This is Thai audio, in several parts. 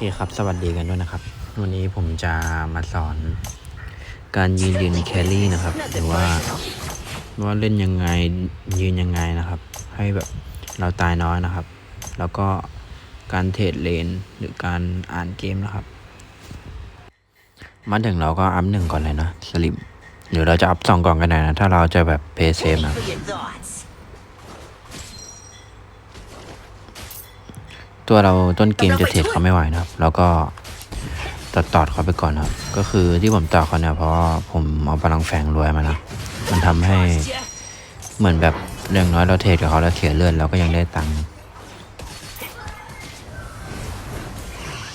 โอเคครับ สวัสดีกันด้วยนะครับ วันนี้ผมจะมาสอนการยืนยืนแคลรี่นะครับ หรือว่าว่าเล่นยังไงยืนยังไงนะครับ ให้แบบเราตายน้อยนะครับ แล้วก็การเทรดเลนหรือการอ่านเกมนะครับ มาถึงเราก็อัพหนึ่งก่อนเลยนะสลิมหรือเราจะอัพสองก่อนกันได้นะ ถ้าเราจะแบบเพย์เซฟนะ ตัวเราต้นเกมจะเทรดเขาไม่ไหวนะครับ แล้วก็ตัดตอดเขาไปก่อนนะครับ ก็คือที่ผมต่อเขาเนี่ยเพราะว่าผมเอาพลังแฝงรวยมานะ มันทำให้ Yeah. เหมือนแบบอย่างน้อยเราเทรดกับเขาแล้วเสียเลือดเราก็ยังได้ตังค์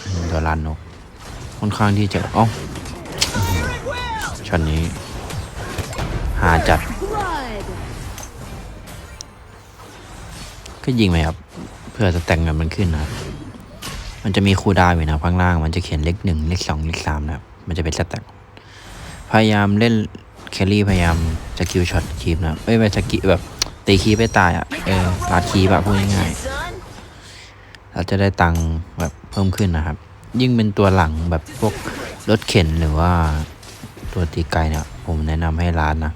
อืมตัวลานนก ค่อนข้างที่จะเอ้าช็อตนี้ หาจัด Blood. ก็ยิงไหมครับ เพื่อจะแต่งกันมันขึ้นนะครับ มันจะมีคูดาวอยู่นะข้างล่างมันจะเขียนเลขหนึ่งเลขสองเลขสามนะครับ มันจะเป็นสแต็กพยายามเล่นแครี่พยายามสกิลช็อตคีปนะครับไม่สกิลแบบตีคีไปตายอะเออลาดคีปอะพูดง่ายๆเราจะได้ตังค์แบบเพิ่มขึ้นนะครับ ยิ่งเป็นตัวหลังแบบพวกรถเข็นหรือว่าตัวตีไกลเนี่ยผมแนะนำให้ร้านนะ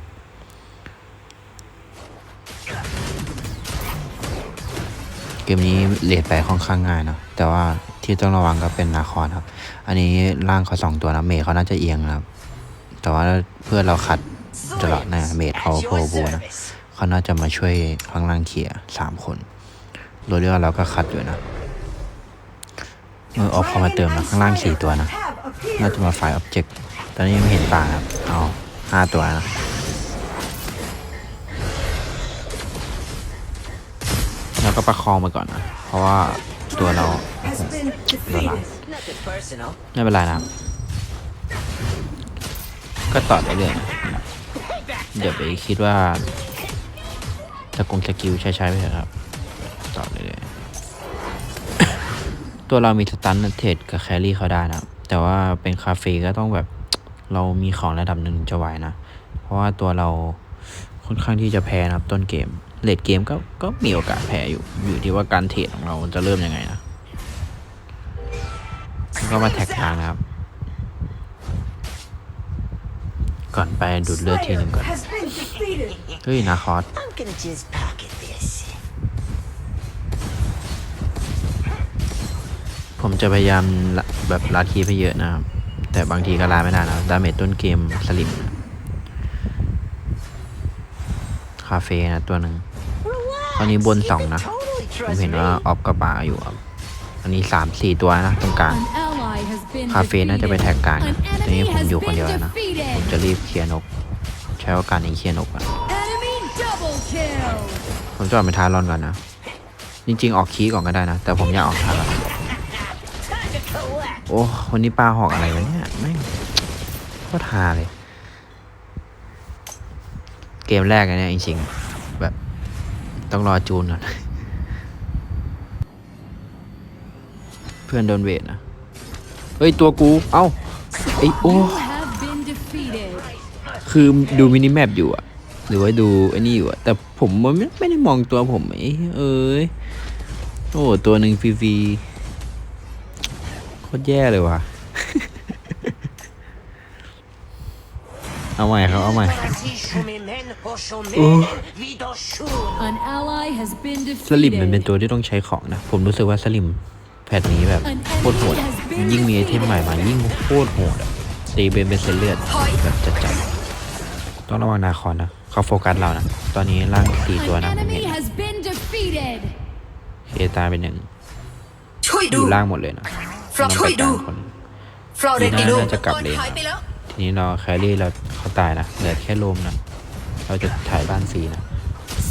เกมนี้เลดไปค่อนข้างง่ายเนะแต่ว่าที่ต้องระวังก็เป็นนาคอนครับ อันนี้ร่างเขาสองตัวนะเมทเขาน่าจะเอียงนะครับ แต่ว่าเพื่อเราขัดตลอดนะเมทเขาโปรโบูนะเขาน่าจะมาช่วยข้างล่างเคลียร์สามคนโดยเรียเราก็คัดอยู่นะเมื่อออฟเข้ามาเติมนะข้างล่างสี่ตัวนะ น่าจะมาไฟออบเจกต์ตอนนี้ยังไม่เห็นป่าครับเอาห้าตัวนะ ก็ประคองไปก่อนนะ เพราะว่าตัวเราตัวหลังไม่เป็นไรนะ ก็ต่อได้เรื่อยนะเดี๋ยวไปคิดว่าจะกงสกิลใช้ใช้ไปเถอะครับ ต่อเรื่อยตัวเรามีสตันเทรดกับแครี่เขาได้นะ แต่ว่าเป็นคาเฟ่ก็ต้องแบบเรามีของระดับหนึ่งจะไหวนะ เพราะว่าตัวเราค่อนข้างที่จะแพ้นะครับต้นเกม เลดเกมก็ก็มีโอกาสแพ้อยู่ อยู่ที่ว่าการเทรดของเราจะเริ่มยังไงนะก็มาแท็กทางนะครับ ก่อนไปดูดเลือดทีหนึ่งก่อน เฮ้ย นาคอสผมจะพยายามแบบลาคีไปเยอะนะครับ แต่บางทีก็ลาไม่ได้นะดาเมจต้นเกมสลิมคาเฟ่นะตัวหนึ่ง ตอนนี้บนสองนะ ผมเห็นว่าออฟกับาอยู่ครับอันนี้สามสี่ตัวนะตรงกลาง คาเฟ่น่าจะไปแท็กกลางนะตอนนี้ผมอยู่คนเดียวแล้วนะ ผมจะรีบเคลียร์นก ใช้โอกาสนี้เคลียร์นกอะผมจะออกไปท้ารอนก่อนนะ จริง ๆ ออกคีก่อนก็ได้นะ แต่ผมอยากออกท้ารอนโอ้วันนี้ปลาหอกอะไรวะเนี่ยแม่งก็ทาเลย เกมแรกเนี้ยจริงๆ ต้องรอจูนก่อน เพื่อนโดนเวทนะ เฮ้ย ตัวกู เอ้า ไอโอ้ คือดูมินิแมปอยู่อะหรือว่าดูไอ้นี่อยู่อะแต่ผมมันไม่ไม่ได้มองตัวผมไอ้เอ้ย โอ้ ตัวหนึ่งฟรีๆโคตรแย่เลยว่ะ เอาใหม่ครับเอาใหม่ An ally has been สลิมมันเป็น defeated. ตัวที่ต้องใช้ของนะ ผมรู้สึกว่าสลิมแพทนี้แบบโคตรโหดยิ่งมีไอเทมใหม่มายิ่งโคตรโหดอะตีเป็นเป็นเส้นเลือดแบบจัดจัดๆต้องระวังนาคอนนะเขาโฟกัสเรานะ ตอนนี้ร่างสี่ตัว An นะผมเห็ enemy น has been defeated. เคตายเป็นหนึ่งช่วยอดูยู่ล่างหมดเลยนะฟลอปน้องไปช่วยดูกลางคน ฟลอเรนดีตินะโดน่าจะกลับเลน หายไปแล้วที นี้เราแครี่เราเขาตายนะ เหลือแค่โลมนะ เราจะถ่ายบ้านฟรีนะ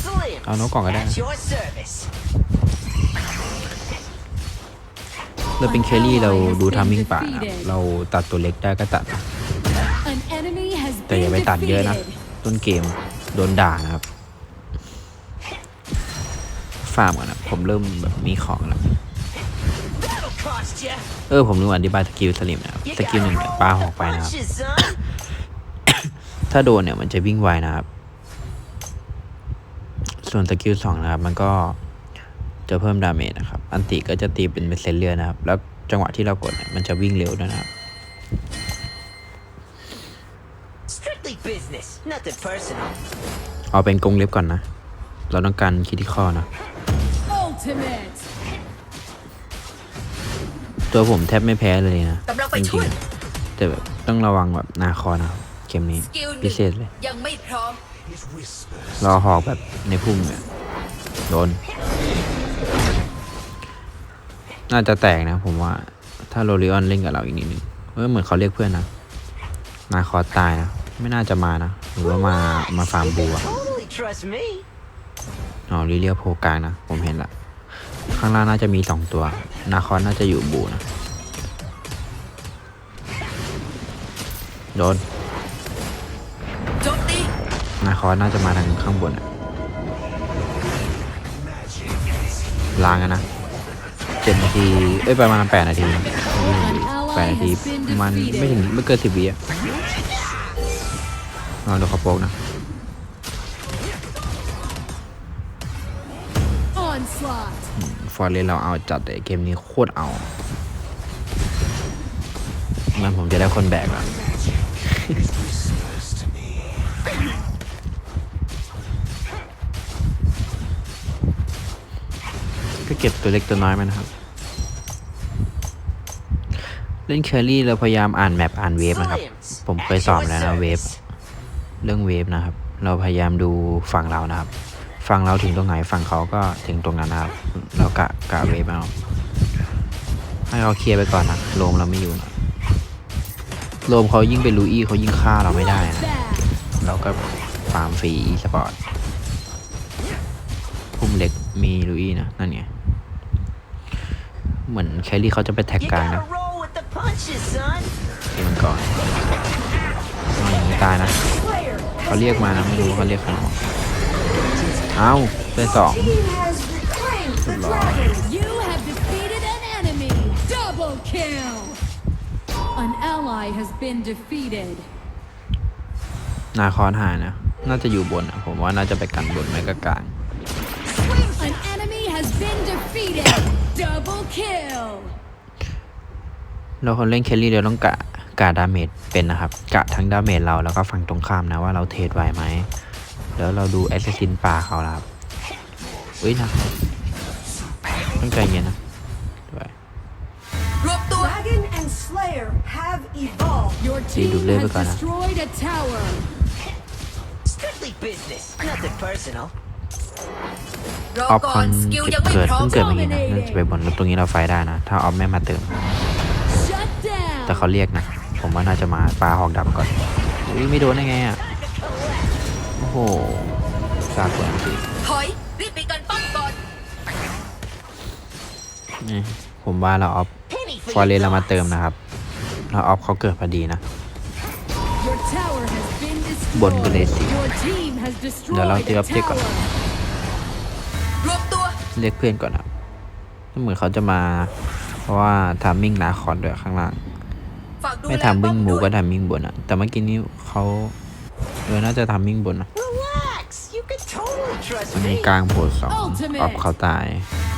Slim. เอานกกล่องก็ได้ At นะ your service. เราเป็นแครี่เราดูทามมิ่งป่านะ เราตัดตัวเล็กได้ก็ตัดนะ An enemy has แต่อย่า been ไปตัดเยอะนะ defeated. ต้นเกมโดนด่านะครับ ฟาร์มก่อนนะ ผมเริ่มแบบมีของแล้ว That'll cost you. เออผมลืมอธิบายสกิลสลิมนะครับ You สกิลหนึ่ง got เนี่ย all ปา the หอกไปนะครับ punches, son. ถ้าโดนเนี่ยมันจะวิ่งไวนะครับ ส่วนสกิลสองนะครับ มันก็จะเพิ่มดาเมจนะครับ อันติก็จะตีเป็นเปอร์เซ็นต์เลือดนะครับ แล้วจังหวะที่เรากดเนี่ยมันจะวิ่งเร็วด้วยนะครับ Strictly business, nothing personal. เอาเป็นกรงเล็บก่อนนะ เราต้องการคิดที่ข้อนะ Ultimate. ตัวผมแทบไม่แพ้เลยนะกำลังไปจช่ริวงยๆแต่แบบต้องระวังแบบนาคอนะครับเกมนี้สกิลหพินึ่งเศษเลย ยังไม่พร้อมรอหอกแบบในพุ่มเนี่ยโดน น่าจะแตกนะผมว่า ถ้าโรลิออนเล่นกับเราอีกนิดนึงเออเหมือนเขาเรียกเพื่อนนะนาคอตายนะ ไม่น่าจะมานะ หรือว่ามามาฟาร์มบูอะ Totally trust me. อ๋อลิเลียโพกลางนะ ผมเห็นละ ข้างล่างน่าจะมีสองตัว นาคอนน่าจะอยู่บูนะ โดน นาคอนน่าจะมาทางข้างบนอะล้างอะนะเจ็ดนาที เอ้ย ประมาณแปดนาทีแปดนาที มันไม่ถึงไม่เกินสิบวิอะลองดูเขาโปกนะ ฟอร์เรสเราเอาจัดเลยเกมนี้โคตรเอามันผมจะได้คนแบกแล้วก็เก็บตัวเล็กตัวน้อยมานะครับ เล่นแครี่เราพยายามอ่านแมปอ่านเวฟนะครับ ผมเคยสอบแล้วนะเวฟ เรื่องเวฟนะครับ เราพยายามดูฝั่งเรานะครับ ฝั่งเราถึงตรงไหนฝั่งเขาก็ถึงตรงนั้นนะครับ เรากะกะเวฟเอาให้เขาเคลียร์ไปก่อนนะโลมเราไม่อยู่นะโลมเขายิ่งเป็นลูอี้เขายิ่งฆ่าเราไม่ได้นะเราก็ฟาร์มฟรีอีสปอร์ตพุ่มเล็กมีลูอี้นะนั่นไงเหมือนแครี่เขาจะไปแท็กกาง gotta นะ roll with the punches, son. เกมมันก่อนเอาอย่างนี้ตายนะเขาเรียกมานะไม่รู้เขาเรียกใครมา เอ้าเป็นสอง You have defeated an enemy. Double kill. An ally has been defeated. นาคอนหายนะ น่าจะอยู่บนอะผมว่าน่าจะไปกันบนไม่ก็กลาง An enemy has been defeated. Double kill. เราคนเล่นแคลรี่เราต้องกะกะดาเมจเป็นนะครับ กะทั้งดาเมจเราแล้วก็ฝั่งตรงข้ามนะว่าเราเทรดไหวไหม แล้วเราดูแอสซ s ซินป่าเขาละครับอุ้ยนะต้องใจเย็นนะด้วยรวบตัว Dragon and Slayer have evolved. Your Sí, team doble has bacana. destroyed a tower. Strictly business, nothing personal. รอออฟก่คออนนสกิลเก็ยังบไม่เกิดพร้อมเพิ่งเกิดเมื่อกี้นะน่าจะไปบนแล้วตรงนี้เราไฟได้นะ ถ้าออฟไม่มาเติม Shut แต่ down. เขาเรียกนะ ผมว่าน่าจะมาปลาหอกดำก่อนอุ้ยไม่โดนได้ไงอะโอ้โห ซาตัวจริงถอยรีบไปกันป้อมก่อนนี่ผมว่าเราออฟ Penny ฟอ for ร์เร your สเรามา thoughts. เติมนะครับ เราออฟเขาเกิดพอดีนะ Your tower has been บนก็เลย destroyed. สิ Your team has เดี๋ยวเรา destroyed ตี a ออบเจกต์ก่อน tower. รวบตัวเรียกเพื่อนก่อนครับเหมือนเขาจะมา เพราะว่าทามมิ่งนาคอนด้วยข้างล่างฝากดูไม่แลทำป้มิ่องมหมูด้วยก็ทำมิ่งบนอะแต่เมื่อกี้นี้เขาเออน่าจะทำมิ่งบนนะ Relax, you can totally trust อันนี้ me. กลางโผล่สอง Ultimate ออฟเขาตาย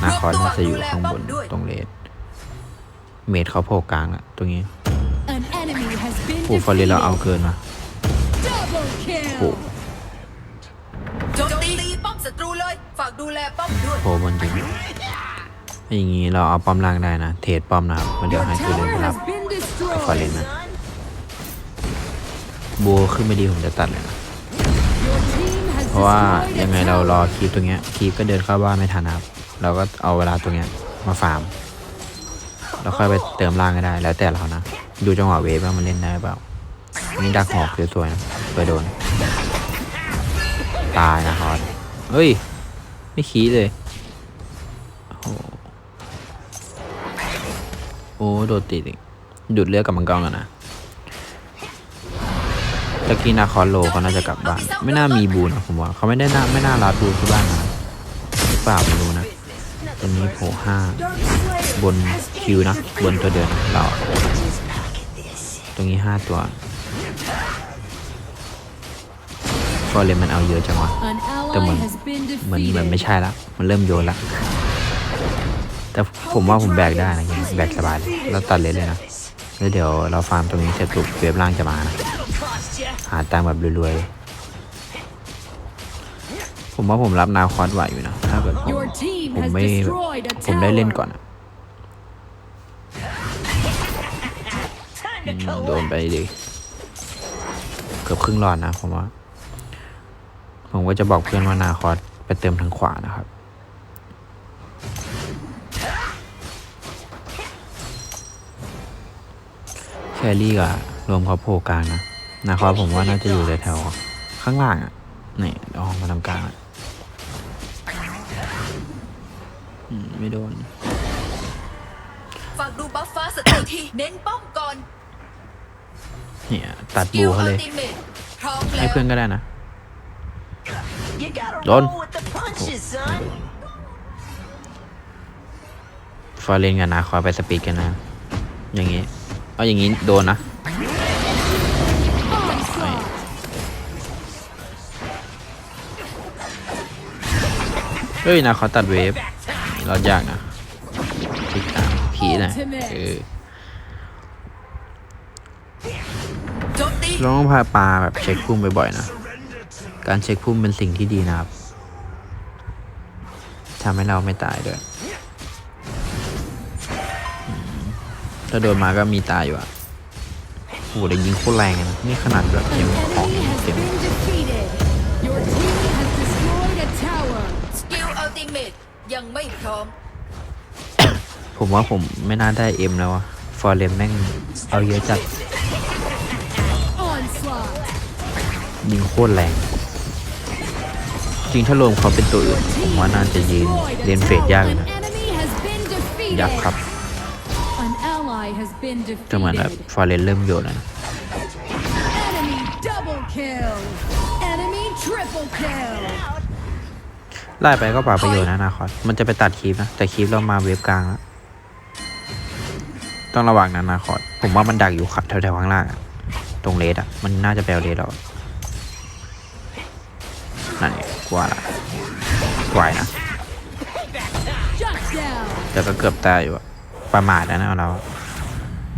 นาคอนน่าจะอยู่ข้างบนตรงเลดเมดเขาโผล่กลางละตรงนี้ An enemy has been โอ้ฟอร์เรสเราเอา defeated. เกินมา Double โอ้ kill. โจมตีป้อมศัตรูเลยฝากดูแลป้อมด้วยโผล่บนจริงอย่างนี้เราเอาป้อมล่างได้นะ เทรดป้อมนะครับมาเดี๋ยว Your ให้คือเดิน tower ไปรับ has been ฟอร์เร destroyed. สนะ Son, โบขึ้นไม่ดีผมจะตัดเลยนะ Your team has เพราะว่ายังไงเรารอคีปตรงเนี้ยคีปก็เดินเข้าบ้านไม่ทันครับ เราก็เอาเวลาตรงเนี้ยมาฟาร์มแล้วค่อยไปเติมล่างก็ได้ แล้วแต่เรานะ ดูจังหวะเวฟว่ามันเล่นได้เปล่านี่ดักหอกสวยๆนะเคยโดน ตายนะคอนเฮ้ย ไม่ขี้เลยโอ้โหโอ้โดดติดอีกดูดเลือดกับมังกรกันนะ ตะกี้นาคอนโลเขาน่าจะกลับบ้าน ไม่น่ามีบูนะผมว่าเขาไม่ได้น่าไม่น่ารัดบูที่บ้านนะหรือเปล่าไม่รู้นะตรงนี้โผล่ห้าบนคิวนะ บนตัวเดินนเราตรงนี้ห้าตัวฟอร์เรนมันเอาเยอะจังวะ An ally Tầm mình- has been เหมือนเหมือนไม่ใช่ละมันเริ่มโยนละแต่ผมว่าผมแบกได้นะแบกสบายเลยแล้วตัดเลนเลยนะแล้วเดี๋ยวเราฟาร์มตรงนี้เสร็จปุ๊บเวฟล่างจะมานะ หาตังค์แบบรวยๆ ผมว่าผมรับนาคอสไหวอยู่นะ ถ้าเกิดผม Your team ผม has ไม่ destroyed a ผมได้เล่น tower. ก่อนอะ Time อื to มโดน collect. ไปดิเกือบครึ่งหลอดนะผมว่า ผมก็จะบอกเพื่อนว่านาคอสไปเติมทางขวานะครับแครี่กับรวมเขาโผล่กลางนะ นาคอสผมว่าน่าจะอยู่แถวๆข้างล่างอะนี่เดี๋ยวออกมาทำกลางอะอืมไม่โดนฝากดูบัฟฟ้าสตรีทีเน้นป้อมก่อนเนี่ยตัดสกิบูลเขาอัลเลยติเมทพร้อมให้แล้วเพื่อนก็ได้นะ You gotta Don. roll with the punches, son. ฟอร์เรนกับนาคอยไปสปีดกันนะ อย่างงี้ เอาอย่างงี้โดนนะ เฮ้ยนาคอยตัดเวฟเรายากนะพลิกตามผีนะเออเราต้องพาปลาแบบเช็คพุ่มบ่อยๆนะ การเช็คพุ่มเป็นสิ่งที่ดีนะครับทำให้เราไม่ตายด้วย ถ้าโดนมาก็มีตายอยู่อะโหแต่ยิงโคตรแรงนะนี่ขนาดแบบ An ยังของเต็ม been ไม่พร้อม ผมว่าผมไม่น่าได้เอ็มแล้วอะฟอร์เรมแม่งเอาเยอะจัด Onslaught. ยิงโคตรแรง จริงถ้ารวมเขาเป็นตัวอื่น ผมว่าน่าจะยืน Destroyed เรียน a เฟด tower. ยากเลย An นะ enemy has been defeated. ยักษ์ครับ An ally has been แต่เหมือนแบบ defeated. ฟอร์เรนเริ่มโยนแล้วนะ ไล่ไปก็เปล่าประโยชน์นะนาคอสมันจะไปตัดคลิปนะ แต่คลิปเรามาเวฟกลางแล้วต้องระวังนะนาคอสผมว่ามันดักอยู่แถวๆข้างล่างตรงเลดอะมันน่าจะแปลเลดเรานั่นไงกว่าละไหวนะแต่ก็เกือบตายอยู่อะประมาทนะเรา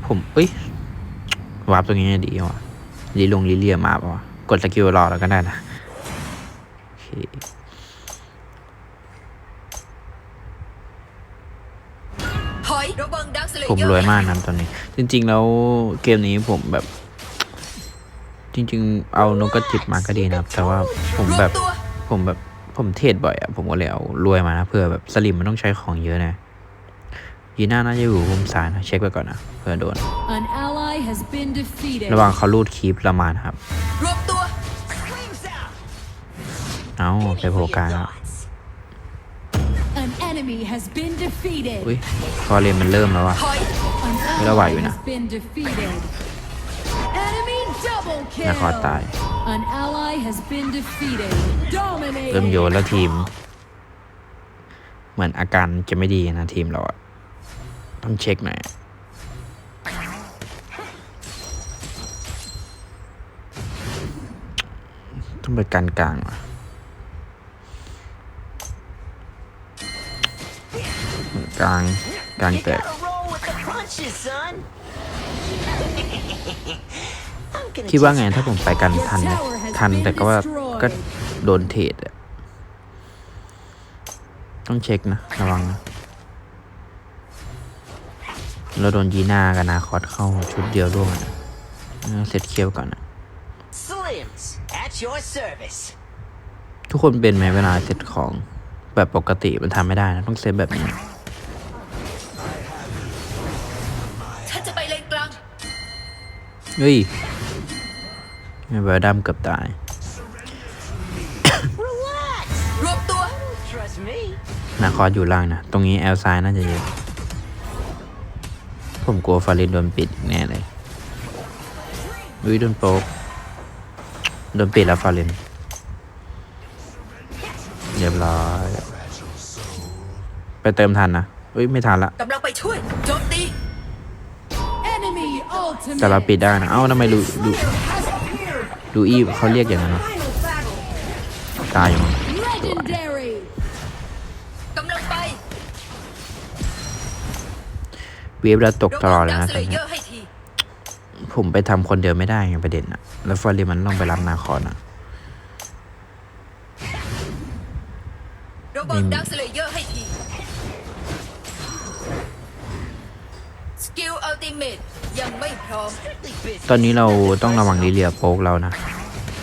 ผมเอ้ยวาร์ปตรงนี้ดีว่ะลีลงลีเลียมาป่ะกดสกิลรอแล้วก็ได้นะโอเค ถอยระวังดักสเล ผมรวยมากนะตอนนี้ จริง ๆ แล้วเกมนี้ผมแบบ จริง ๆ เอานกกระจิบมาก็ดีนะครับ แต่ว่าผมแบบตัวผมแบบผมเทรดบ่อยอะผมก็เลยเอารวยมานะเพื่อแบบสลิมมันต้องใช้ของเยอะนะยีน่าน่าจะอยู่มุมซ้ายนะเช็คไว้ก่อนนะเพื่อโดน An ally has been defeated. ระวังเขารูดคีปละมานะครับรวมตัว Screams out. เอาไปโผล่กลางแล้ว Thoughts. An enemy has been defeated. อุ้ยฟอร์เรนมันเริ่มแล้วอะถอย An ไม่ระไหวอยู่ ally นะ has been defeated. Enemy double นาคอ kill. ตาย An ally has been defeated. เริ่มโย Dominating. นแล้วทีม เหมือนอาการจะไม่ดีนะทีมเราอะต้องเช็คหน่อยต้องไปกันกลางว่ะ ลางกลาง You แตก gotta roll with the punches, son. I'm gonna คิดว่า just ไงถ้าผมไปกันทันนะทันแต่ก็ว่าก็โดนเทรดอะต้องเช็คนะ ระวังนะเราโดนยีน่ากับนาคอสเข้าชุดเดียวร่วงนะเสร็จเคียวก่อนนะ Slims at your service. ทุกคนเป็นไหมเวลาเซตของแบบปกติมันทำไม่ได้นะ ต้องเซตแบบนี้ฉัน เฮ้ยม่เบอร์ดัมเกือบตาย รวมตัว นาคอสอยู่ล่างนะ ตรงนี้แอลซ้ายน่าจะเยอะ ผมกลัวฟารินโดนปิดแน่เลยอุ้ยโดนโป๊กโดนปิดแล้วฟารินเรียบร้อย ไปเติมทันนะอุ้ยไม่ทันละกำลังไปช่วย แต่เราปิดได้นะ เอ้าทำไมดูดูดูอีเขาเรียกอย่างนั้นะตายอยู่มั้ง Legendary. กำลังไปเวฟแล้วตกตลอดเลยนะตอนนี้ผมไปทำคนเดียวไม่ได้ไงประเด็นอะแล้วฟอร์เรมันต้องไปรับนาคอนอะ เมตยังไม่พร้อมตอนนี้เราต้องระวังลิเลียโป๊กเรานะ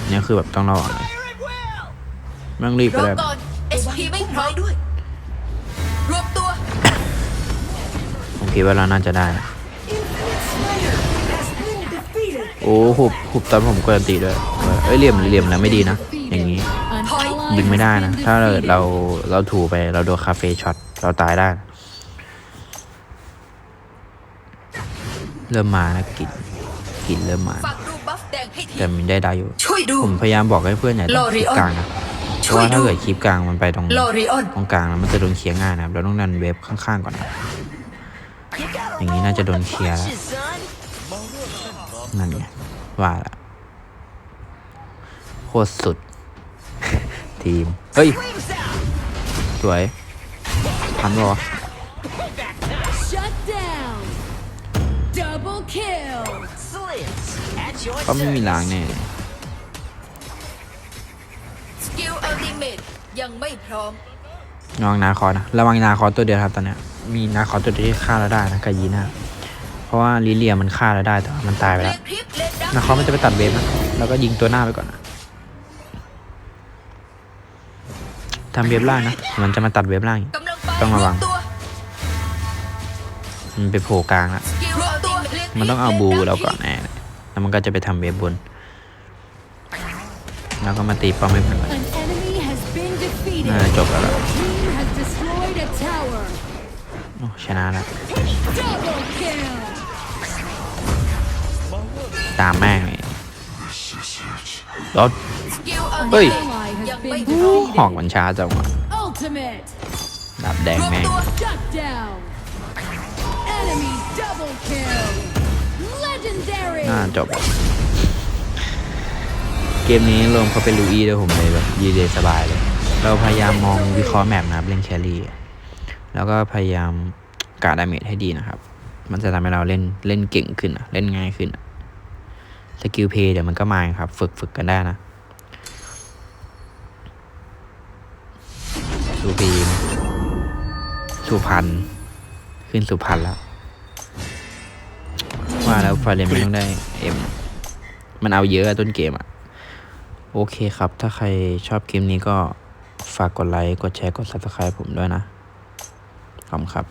เนี่ยคือแบบต้องระวังเลยไม่ต้องรีบรก็อได้ก่อน HP ไม่พร้อมด้วย รวมตัว ผมคิดว่าเราน่าจะได้นะโอ้หุบหุบตอนผมกดอันตีด้วยเอ้ยเหลี่ยมเหลี่ยมแล้วไม่ดีนะ อย่างนี้ An ally ยิงไม่ได้ has นะ been ถ้าเรา defeated. เราเราถูไปเราโดนคาเฟ่ช็อตเราตายได้ เริ่มมาแล้วกลิ่นกลิ่นเริ่มมาฝากดูบัฟแดงให้ทีแต่มันได้ได้อยู่ ช่วยดู ผมพยายามบอกให้เพื่อนอย่าต้องคลิปกลางนะเพราะว่าถ้าเกิดคลิปกลางมันไปตรงลอริออน ตรงกลางแล้วมันจะโดนเคลียร์ง่ายนะครับเราต้องดันเวฟข้างๆก่อนนะ You gotta อย่างนี้น่าจะโดนเคลียร์แล้ว punches, son. นั่นไงว่าละโคตรสุด ทีม เฮ้ย Flames out. สวยทันปะว Double kill. Slims at your เขาไม่มีล้าง service. แน่เลยสกิลอัลติเมตยังไม่พร้อม ระวังนาคอนะ ระวังนาคอตัวเดียวครับตอนเนี้ย มีนาคอตัวเดียวที่ฆ่าเราได้นะกายีน่าเพราะว่าลิเลียมันฆ่าเราได้แต่ว่ามันตายไปเลแล้วนคลิปเลนดักนาคอมันจะไปตัดเวฟนะแล้วก็ยิงตัวหน้าไปก่อนนะทำเวฟล่างนะ มันจะมาตัดเวฟล่างอีก กำลังไปต้องระวัง ตัว มันไปโผล่กลางละสกิลอัลติเมตมันต้องเอาบูเราก่อนแน่เลยแล้วมันก็จะไปทำเวฟบน แล้วก็มาตีป้อมให้เพื่อนก่อน An enemy has been defeated. น่าจะจบแล้วล่ะ Your team has destroyed a tower. โอ้ชนะแล้ว Double kill. ตามแม่งเลยรถสกิลอัลเฮ้ติยเมต Ally has ยังไม่ been พร้อมหอก defeated. มันช้าจังวะ Ultimate. ดับแดงรวมแม่ง่าจบ เกมนี้รวมเขาเป็นลูอี้ด้วยผมเลยแบบยีเดสบายเลย เราพยายามมองวิเคราะห์แมปนะครับเล่นแครี่ แล้วก็พยายามกาดาเมจให้ดีนะครับ มันจะทำให้เราเล่นเล่นเก่งขึ้นเล่นง่ายขึ้นสกิลเพย์เดี๋ยวมันก็มาครับ ฝึกฝึกกันได้นะสุพีมสุพัน ขึ้นสุพันแล้ว ว่าแล้วฟาเลนมันต้องได้เอ็มมันเอาเยอะอะต้นเกมอะโอเคครับ ถ้าใครชอบเกมนี้ก็ฝากกดไลค์ กดแชร์ กด subscribe ผมด้วยนะ ขอบคุณครับ